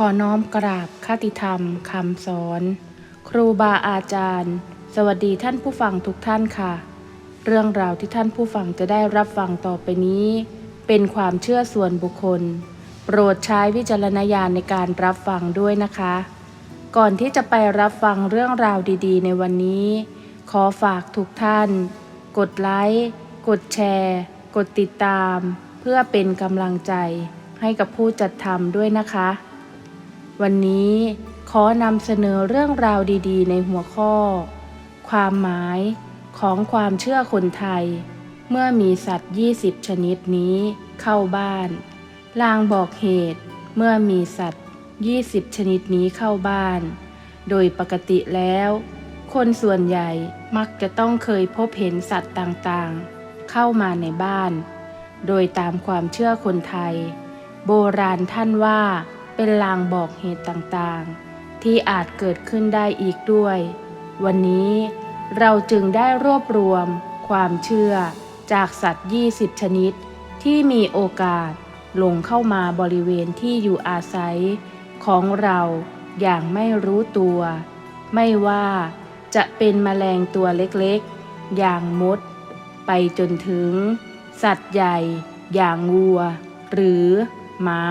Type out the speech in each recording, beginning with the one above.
ขอน้อมกราบคติธรรมคำสอน ครูบาอาจารย์ สวัสดีท่านผู้ฟังทุกท่านค่ะ เรื่องราวที่ท่านผู้ฟังจะได้รับฟังต่อไปนี้ เป็นความเชื่อส่วนบุคคล โปรดใช้วิจารณญาณในการรับฟังด้วยนะคะ ก่อนที่จะไปรับฟังเรื่องราวดีๆ ในวันนี้ ขอฝากทุกท่าน กดไลค์กดแชร์ กดติดตาม เพื่อเป็นกำลังใจให้กับผู้จัดทำด้วยนะคะ วันนี้ขอนำเสนอเรื่องราวดีๆ ในหัวข้อ ความหมายของความเชื่อคนไทย เมื่อมีสัตว์ 20 ชนิดนี้เข้าบ้าน ลางบอกเหตุ เมื่อมีสัตว์ 20 ชนิดนี้เข้าบ้าน โดยปกติแล้ว คนส่วนใหญ่มักจะต้องเคยพบเห็นสัตว์ต่างๆ เข้ามาในบ้าน โดยตามความเชื่อคนไทย โบราณท่านว่า เป็นลางบอกเหตุต่างๆ ที่อาจเกิดขึ้นได้อีกด้วย วันนี้เราจึงได้รวบรวมความเชื่อจากสัตว์ 20 ชนิด ที่มีโอกาสหลงเข้ามาบริเวณที่อยู่อาศัย ของเราอย่างไม่รู้ตัว ไม่ว่าจะเป็นแมลงตัวเล็กๆ อย่างมด ไปจนถึง สัตว์ใหญ่ อย่างวัว หรือม้า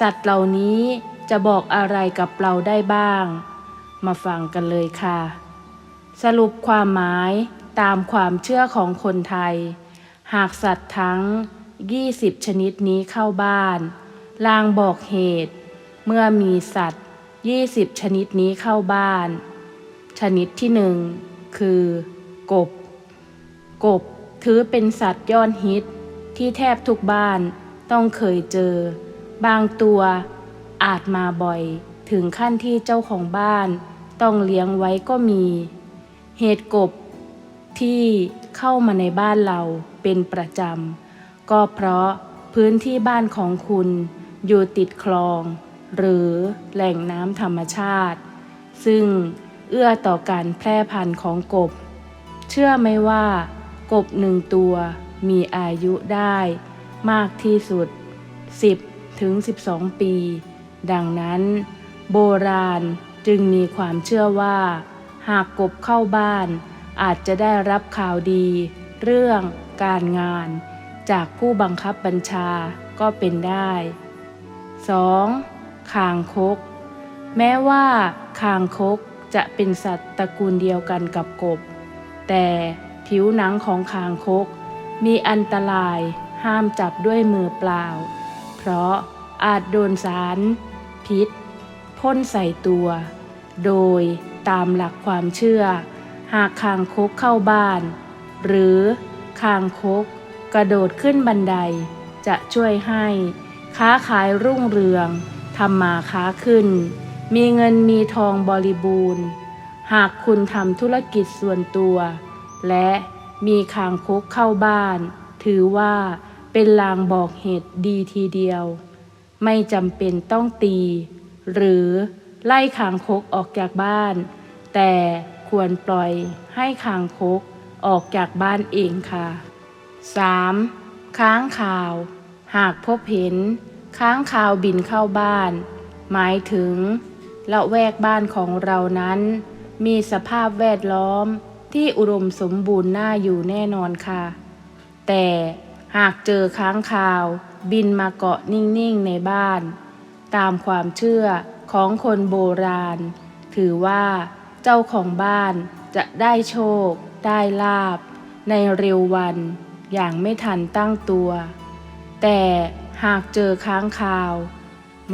สัตว์เหล่านี้จะบอกอะไรกับเราได้บ้าง มาฟังกันเลยค่ะ สรุปความหมายตามความเชื่อของคนไทย หากสัตว์ทั้ง 20 ชนิดนี้เข้าบ้าน ลางบอกเหตุ เมื่อมีสัตว์ 20 ชนิดนี้เข้าบ้าน ชนิดที่หนึ่งคือ กบ กบถือเป็นสัตว์ยอดฮิตที่แทบทุกบ้านต้องเคยเจอ บางตัวอาจมาบ่อยถึงขั้นที่เจ้าของบ้าน ต้องเลี้ยงไว้ก็มี เหตุกบที่เข้ามาในบ้านเราเป็นประจำ ก็เพราะพื้นที่บ้านของคุณอยู่ติดคลอง หรือแหล่งน้ำธรรมชาติ ซึ่งเอื้อต่อการแพร่พันธุ์ของกบ เชื่อไหมว่า กบหนึ่งตัวมีอายุได้ มากที่สุด 10 ถึง 12 ปี ดังนั้น โบราณจึงมีความเชื่อว่า หากกบเข้าบ้าน อาจจะได้รับข่าวดี เรื่องการงาน จากผู้บังคับบัญชาก็เป็นได้ 2. คางคก แม้ว่าคางคกจะเป็นสัตว์ตระกูลเดียวกันกับกบ แต่ผิวหนังของคางคก มีอันตรายห้ามจับด้วยมือเปล่า ราะอาจโดนสาร พิษ พ่นใส่ตัว โดยตามหลักความเชื่อ หากคางคกเข้าบ้าน หรือคางคกกระโดดขึ้นบันได จะช่วยให้ ค้าขายรุ่งเรืองทำมาค้าขึ้น มีเงินมีทองบริบูรณ์ หากคุณทำธุรกิจส่วนตัว และมีคางคกเข้าบ้าน ถือว่า เป็นลางบอกเหตุดีทีเดียว ไม่จำเป็นต้องตี หรือไล่คางคกออกจากบ้าน แต่ควรปล่อยให้คางคกออกจากบ้านเองค่ะ 3. ค้างคาว หากพบเห็น ค้างคาวบินเข้าบ้าน หมายถึงละแวกบ้านของเรานั้น มีสภาพแวดล้อมที่อุดมสมบูรณ์น่าอยู่แน่นอนค่ะ แต่ หากเจอค้างคาว บินมาเกาะนิ่งๆในบ้าน ตามความเชื่อของคนโบราณ ถือว่าเจ้าของบ้านจะได้โชค ได้ลาบ ในเร็ววันอย่างไม่ทันตั้งตัว แต่หากเจอค้างคาว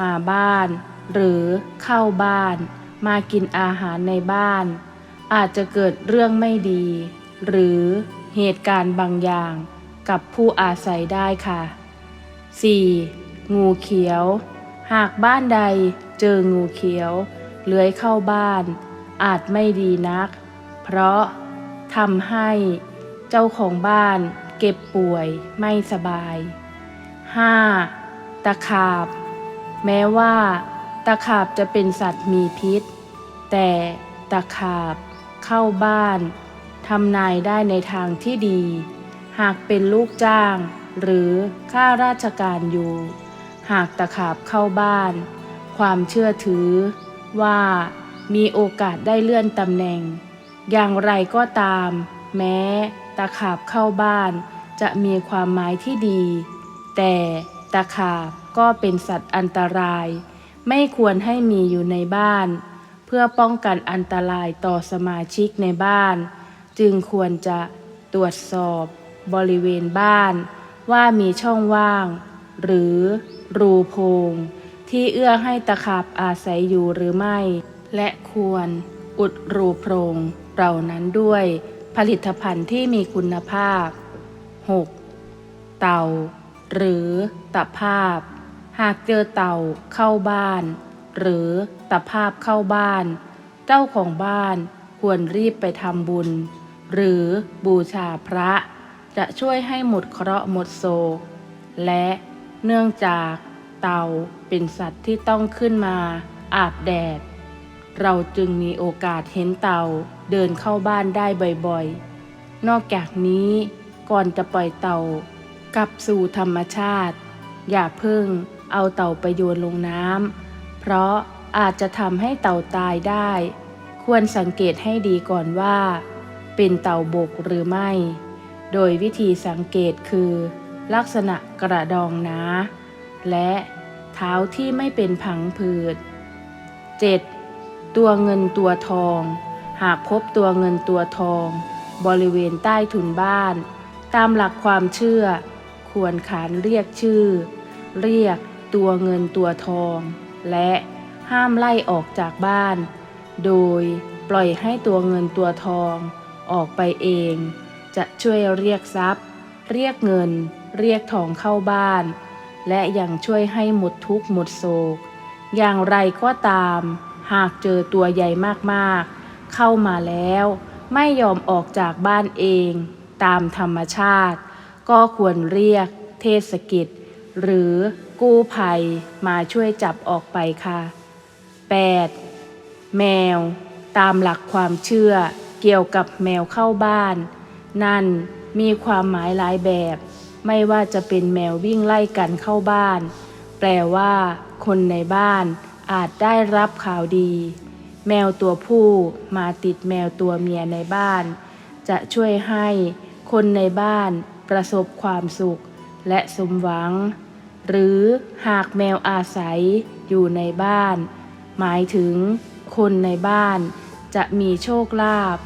มาบ้าน หรือเข้าบ้าน มากินอาหารในบ้าน อาจจะเกิดเรื่องไม่ดี หรือเหตุการณ์บางอย่าง กับผู้อาศัยได้ค่ะ 4. งูเขียว หากบ้านใดเจองูเขียว เลื้อยเข้าบ้าน อาจไม่ดีนัก เพราะทำให้เจ้าของบ้านเก็บป่วยไม่สบาย 5. ตะขาบ แม้ว่าตะขาบจะเป็นสัตว์มีพิษ แต่ตะขาบเข้าบ้านทำนายได้ในทางที่ดี หากเป็นลูกจ้าง หรือข้าราชการอยู่ หากตะขาบเข้าบ้าน ความเชื่อถือว่ามีโอกาสได้เลื่อนตำแหน่ง อย่างไรก็ตาม แม้ตะขาบเข้าบ้าน จะมีความหมายที่ดี แต่ตะขาบก็เป็นสัตว์อันตราย ไม่ควรให้มีอยู่ในบ้าน เพื่อป้องกันอันตรายต่อสมาชิกในบ้าน จึงควรจะตรวจสอบ บริเวณบ้าน ว่ามีช่องว่าง หรือรูโพรงที่เอื้อให้ตะขาบอาศัยอยู่หรือไม่ และควรอุดรูโพรงเหล่านั้นด้วยผลิตภัณฑ์ที่มีคุณภาพ 6. เต่า หรือตะภาพ หากเจอเต่าเข้าบ้าน หรือตะภาพเข้าบ้าน เจ้าของบ้านควรรีบไปทำบุญ หรือบูชาพระ จะช่วยให้หมดเคราะห์หมดโศก และเนื่องจากเต่าเป็นสัตว์ที่ต้องขึ้นมาอาบแดด เราจึงมีโอกาสเห็นเต่าเดินเข้าบ้านได้บ่อยๆ นอกจากนี้ก่อนจะปล่อยเต่ากลับสู่ธรรมชาติ อย่าเพิ่งเอาเต่าไปโยนลงน้ำเพราะอาจจะทำให้เต่าตายได้ ควรสังเกตให้ดีก่อนว่า เป็นเต่าบกหรือไม่ โดยวิธีสังเกตคือ ลักษณะกระดองหนาและเท้าที่ไม่เป็นผังผืด 7. ตัวเงินตัวทอง หากพบตัวเงินตัวทอง บริเวณใต้ถุนบ้าน ตามหลักความเชื่อ ควรขานเรียกชื่อ เรียกตัวเงินตัวทอง และห้ามไล่ออกจากบ้าน โดยปล่อยให้ตัวเงินตัวทองออกไปเอง จะช่วยเรียกทรัพย์ เรียกเงิน เรียกทองเข้าบ้าน และยังช่วยให้หมดทุกข์หมดโศก อย่างไรก็ตาม หากเจอตัวใหญ่มากๆ เข้ามาแล้ว ไม่ยอมออกจากบ้านเอง ตามธรรมชาติ ก็ควรเรียก เทศกิจ หรือกู้ภัยมาช่วยจับออกไปค่ะ 8. แมว ตามหลักความเชื่อเกี่ยวกับแมวเข้าบ้าน นั่นมีความหมายหลายแบบ ไม่ว่าจะเป็นแมววิ่งไล่กันเข้าบ้าน แปลว่า คนในบ้านอาจได้รับข่าวดี แมวตัวผู้มาติดแมวตัวเมียในบ้าน จะช่วยให้คนในบ้านประสบความสุขและสมหวัง หรือหากแมวอาศัยอยู่ในบ้าน หมายถึงคนในบ้านจะมีโชคลาภ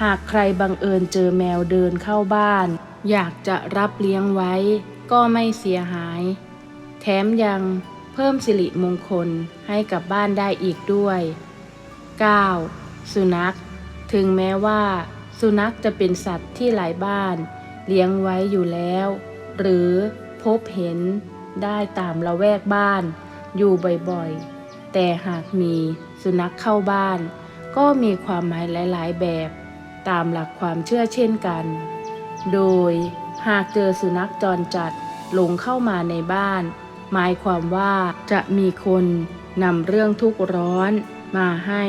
หากใครบังเอิญเจอแมวเดินเข้าบ้าน อยากจะรับเลี้ยงไว้ ก็ไม่เสียหาย แถมยังเพิ่มสิริมงคลให้กับบ้านได้อีกด้วย 9. สุนัข ถึงแม้ว่า สุนัขจะเป็นสัตว์ที่หลายบ้าน เลี้ยงไว้อยู่แล้ว หรือพบเห็นได้ตามละแวกบ้าน อยู่บ่อยๆ แต่หากมีสุนัขเข้าบ้าน ก็มีความหมายหลาย ๆ แบบ ตามหลักความเชื่อเช่นกัน โดยหากเจอสุนัขจรจัดหลงเข้ามาในบ้าน หมายความว่าจะมีคนนำเรื่องทุกข์ร้อนมาให้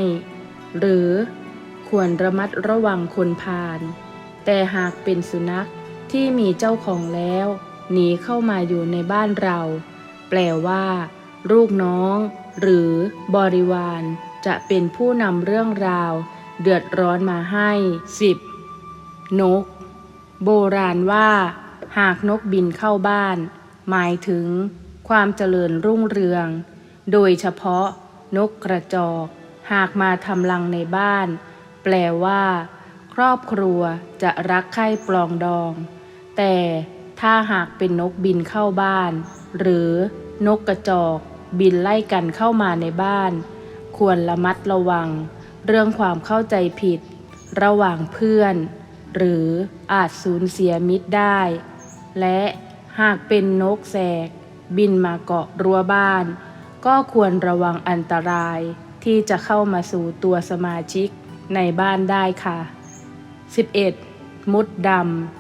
หรือควรระมัดระวังคนพาลแต่หากเป็นสุนัขที่มีเจ้าของแล้วหนีเข้ามาอยู่ในบ้านเรา แปลว่า ลูกน้อง หรือบริวารจะเป็นผู้นำเรื่องราว เดือดร้อนมาให้ 10. นก โบราณว่า หากนกบินเข้าบ้าน หมายถึงความเจริญรุ่งเรือง โดยเฉพาะนกกระจอกหากมาทำรังในบ้าน แปลว่า ครอบครัวจะรักใคร่ปลองดอง แต่ถ้าหากเป็นนกบินเข้าบ้าน หรือนกกระจอกบินไล่กันเข้ามาในบ้าน ควรระมัดระวัง เรื่องความเข้าใจผิด ระหว่างเพื่อน หรืออาจสูญเสียมิตรได้ และหากเป็นนกแสก บินมาเกาะรั้วบ้าน ก็ควรระวังอันตรายที่จะเข้ามาสู่ตัวสมาชิกในบ้านได้ค่ะ 11. มุดด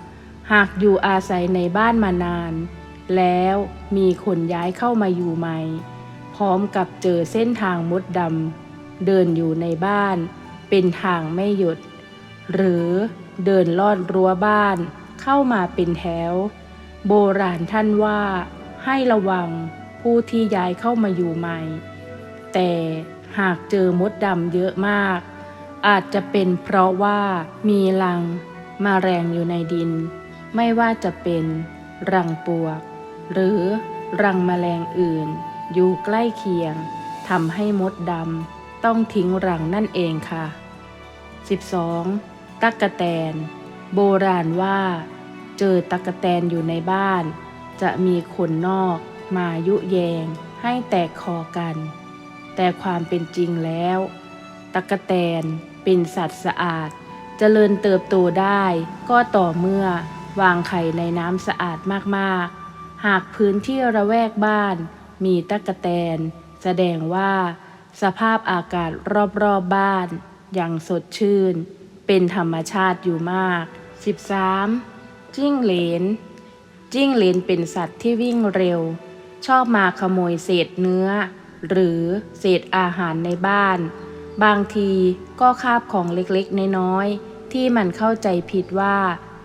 ำ หากอยู่อาศัยในบ้านมานาน แล้วมีคนย้ายเข้ามาอยู่ใหม่ พร้อมกับเจอเส้นทางมุดดำ เดินอยู่ในบ้าน เป็นทางไม่หยุด หรือเดินลอดรั้วบ้านเข้ามาเป็นแถว โบราณท่านว่า ให้ระวังผู้ที่ย้ายเข้ามาอยู่ใหม่ แต่หากเจอมดดำเยอะมาก อาจจะเป็นเพราะว่ามีรังมาแรงอยู่ในดิน ไม่ว่าจะเป็นรังปวก หรือรังแมลงอื่น อยู่ใกล้เคียงทำให้มดดำ ต้องทิ้งรังนั่นเองค่ะ 12. ตักกะแตน โบราณว่า เจอตักกะแตนอยู่ในบ้าน จะมีคนนอกมายุแยงให้แตกคอกัน แต่ความเป็นจริงแล้ว ตักกะแตนเป็นสัตว์สะอาดเจริญเติบโตได้ก็ต่อเมื่อวางไข่ในน้ำสะอาดมากๆ หากพื้นที่ระแวกบ้านมีตักกะแตน แสดงว่า สภาพอากาศรอบๆบบ้านยังสดชื่น เป็นธรรมชาติอยู่มาก 13. จิ้งเหลน จิ้งเหลนเป็นสัตว์ที่วิ่งเร็ว ชอบมาขโมยเศษเนื้อ หรือเศษอาหารในบ้าน บางทีก็คาบของเล็กๆ น้อยๆ ที่มันเข้าใจผิดว่า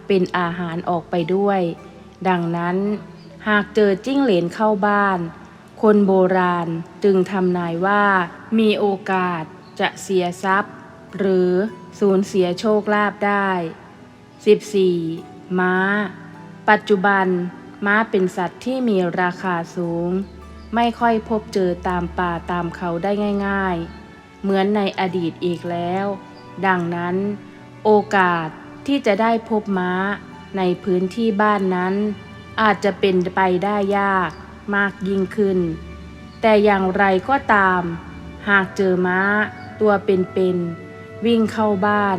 เป็นอาหารออกไปด้วย ดังนั้น หากเจอจิ้งเหลนเข้าบ้าน คนโบราณจึงทำนายว่ามีโอกาสจะเสียทรัพย์ หรือสูญเสียโชคลาภได้ 14. ม้า ปัจจุบัน ม้าเป็นสัตว์ที่มีราคาสูง ไม่ค่อยพบเจอตามป่าตามเขาได้ง่าย ๆ เหมือนในอดีตอีกแล้ว ดังนั้น โอกาสที่จะได้พบม้าในพื้นที่บ้านนั้น อาจจะเป็นไปได้ยาก มากยิ่งขึ้น แต่อย่างไรก็ตาม หากเจอม้าตัวเป็นๆวิ่งเข้าบ้าน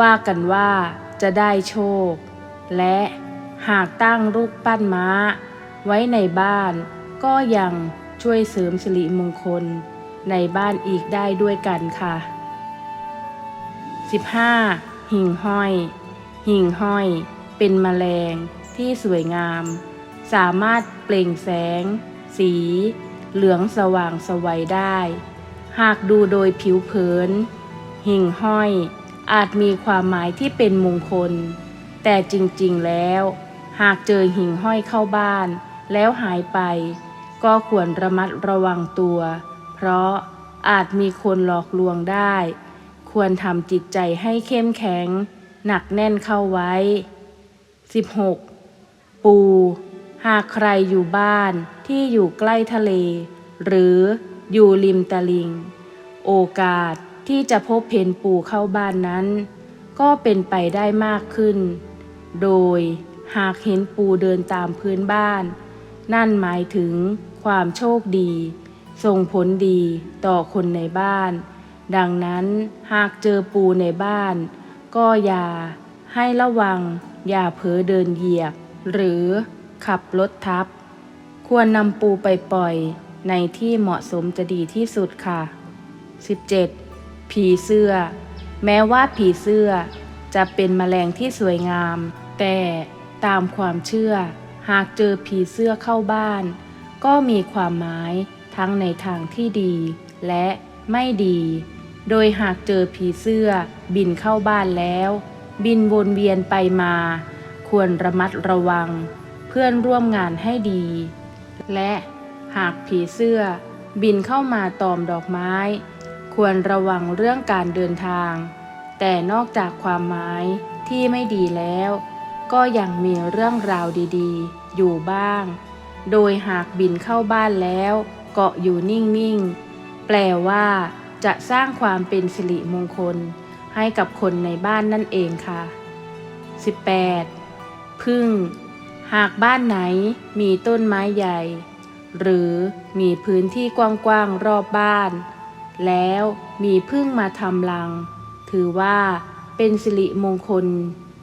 ว่ากันว่าจะได้โชค และหากตั้งรูปปั้นม้า ไว้ในบ้าน ก็ยังช่วยเสริมสิริมงคลในบ้านอีกได้ด้วยกันค่ะ 15. หิ่งห้อย หิ่งห้อย เป็นแมลงที่สวยงาม สามารถเปล่งแสง สี เหลืองสว่างสวัยได้ หากดูโดยผิวเผิน หิ่งห้อย อาจมีความหมายที่เป็นมงคล แต่จริงๆแล้ว หากเจอหิ่งห้อยเข้าบ้าน แล้วหายไป ก็ควรระมัดระวังตัว เพราะอาจมีคนหลอกลวงได้ ควรทำจิตใจให้เข้มแข็ง หนักแน่นเข้าไว้ 16. ปู หากใครอยู่บ้านที่อยู่ใกล้ทะเล หรืออยู่ริมตลิง โอกาสที่จะพบเห็นปูเข้าบ้านนั้น ก็เป็นไปได้มากขึ้น โดยหากเห็นปูเดินตามพื้นบ้าน นั่นหมายถึงความโชคดี ส่งผลดีต่อคนในบ้าน ดังนั้นหากเจอปูในบ้าน ก็อย่าให้ระวังอย่าเผลอเดินเหยียบ หรือ ขับรถทับ ควรนำปูไปปล่อยในที่เหมาะสมจะดีที่สุดค่ะ 17. ผีเสื้อ แม้ว่าผีเสื้อจะเป็นแมลงที่สวยงาม แต่ตามความเชื่อ หากเจอผีเสื้อเข้าบ้าน ก็มีความหมายทั้งในทางที่ดี และไม่ดี โดยหากเจอผีเสื้อบินเข้าบ้านแล้ว บินวนเวียนไปมา ควรระมัดระวัง พื่อนร่วมงานให้ดี และหากผีเสื้อบินเข้ามาตอมดอกไม้ ควรระวังเรื่องการเดินทาง แต่นอกจากความหมายที่ไม่ดีแล้ว ก็ยังมีเรื่องราวดีๆ อยู่บ้าง โดยหากบินเข้าบ้านแล้วเกาะอยู่นิ่งๆ แปลว่าจะสร้างความเป็นสิริมงคลให้กับคนในบ้านนั่นเองค่ะ 18. พึ่ง หากบ้านไหนมีต้นไม้ใหญ่ หรือมีพื้นที่กว้างๆรอบบ้าน แล้วมีพึ่งมาทำรัง ถือว่าเป็นสิริมงคล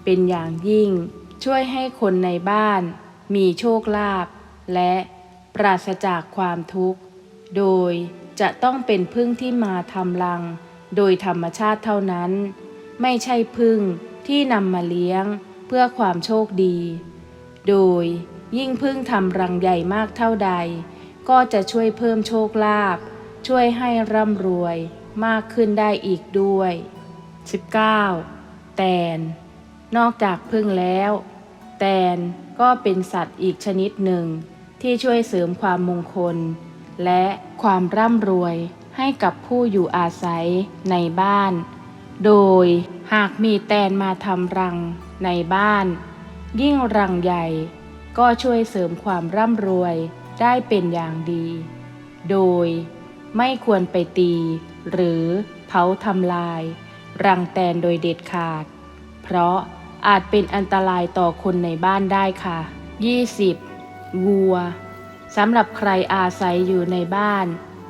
เป็นอย่างยิ่ง ช่วยให้คนในบ้านมีโชคลาภและปราศจากความทุกข์ โดยจะต้องเป็นพึ่งที่มาทำรัง โดยธรรมชาติเท่านั้น ไม่ใช่พึ่งที่นำมาเลี้ยงเพื่อความโชคดี โดยยิ่งพึ่งทำรังใหญ่มากเท่าใด ก็จะช่วยเพิ่มโชคลาภช่วยให้ร่ำรวยมากขึ้นได้อีกด้วย 19. แตน นอกจากพึ่งแล้ว แตนก็เป็นสัตว์อีกชนิดหนึ่ง ที่ช่วยเสริมความมงคล และความร่ำรวยให้กับผู้อยู่อาศัยในบ้าน โดยหากมีแตนมาทำรังในบ้าน ยิ่งรังใหญ่ก็ช่วยเสริมความร่ำรวยได้เป็นอย่างดี โดยไม่ควรไปตี หรือเผาทำลาย รังแตนโดยเด็ดขาด เพราะอาจเป็นอันตรายต่อคนในบ้านได้ค่ะ 20. วัวสำหรับใครอาศัยอยู่ในบ้าน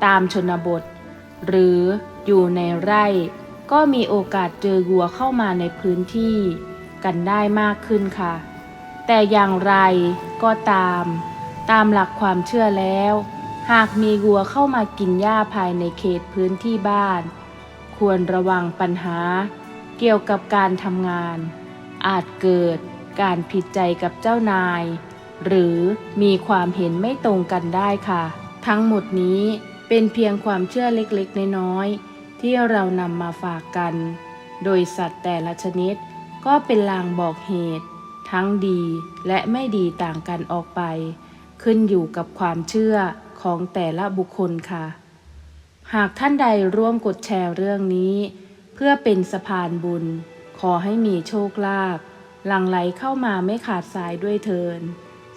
ตามชนบท หรืออยู่ในไร่ ก็มีโอกาสเจอวัวเข้ามาในพื้นที่ กันได้มากขึ้นค่ะ แต่อย่างไรก็ตาม ตามหลักความเชื่อแล้ว หากมีวัวเข้ามากินหญ้าภายในเขตพื้นที่บ้าน ควรระวังปัญหา เกี่ยวกับการทำงาน อาจเกิดการผิดใจกับเจ้านาย หรือมีความเห็นไม่ตรงกันได้ค่ะ ทั้งหมดนี้เป็นเพียงความเชื่อเล็กๆ น้อยๆ ที่เรานำมาฝากกัน โดยสัตว์แต่ละชนิดก็เป็นลางบอกเหตุ ทั้งดีและไม่ดีต่างกันออกไป ขึ้นอยู่กับความเชื่อของแต่ละบุคคลค่ะ หากท่านใดร่วมกดแชร์เรื่องนี้ เพื่อเป็นสะพานบุญ ขอให้มีโชคลาภหลั่งไหลเข้ามาไม่ขาดสายด้วยเทิน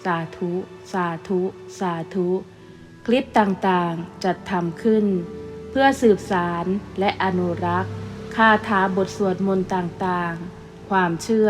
สาธุ สาธุ สาธุ คลิปต่างๆจัดทำขึ้น เพื่อสืบสารและอนุรักษ์คาถาบทสวดมนต์ต่างๆ ความเชื่อ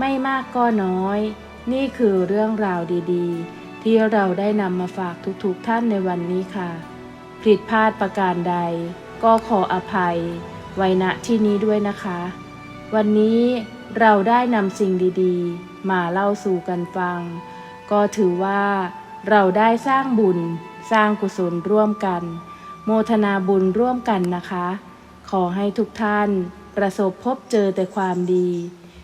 ไม่มากก็น้อย นี่คือเรื่องราวดีๆ ที่เราได้นำมาฝากทุกๆท่านในวันนี้ค่ะ ผิดพลาดประการใด ก็ขออภัย ไว้ณที่นี้ด้วยนะคะ วันนี้เราได้นำสิ่งดีๆ มาเล่าสู่กันฟัง ก็ถือว่าเราได้สร้างบุญ สร้างกุศลร่วมกัน โมทนาบุญร่วมกันนะคะ ขอให้ทุกท่านประสบพบเจอแต่ความดี